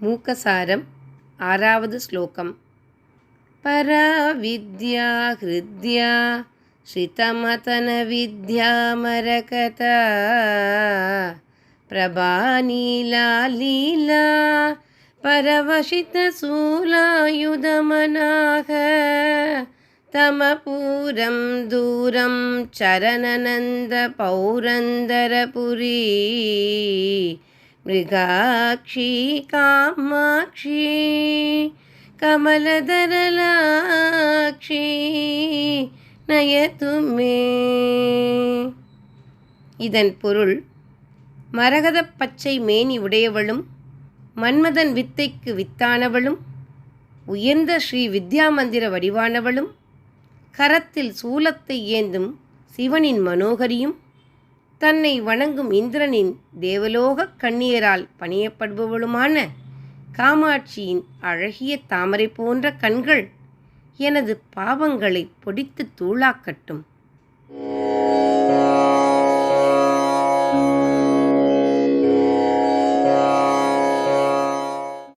श्लोकसारम् आरावद् श्लोकम् परा विद्या हृद्या श्रितमतनविद्या मरकता प्रभानीला लीला परवशितशूलायुधमनाः तमपूरं दूरं चरणनन्दपौरन्दरपुरी மృగాక్షి కామాక్షి கமலதரலாட்சி நயதுமே இதன் பொருள் மரகதப் பச்சை மேனி உடையவளும் மன்மதன் வித்தைக்கு வித்தானவளும் உயர்ந்த ஸ்ரீ வித்யா மந்திர வடிவானவளும் கரத்தில் சூலத்தை ஏந்தும் சிவனின் மனோகரியும் தன்னை வணங்கும் இந்திரனின் தேவலோகக் கண்ணியரால் பணியப்படுபவளுமான காமாட்சியின் அழகிய தாமரை போன்ற கண்கள் எனது பாவங்களை பொடித்து தூளாக்கட்டும்.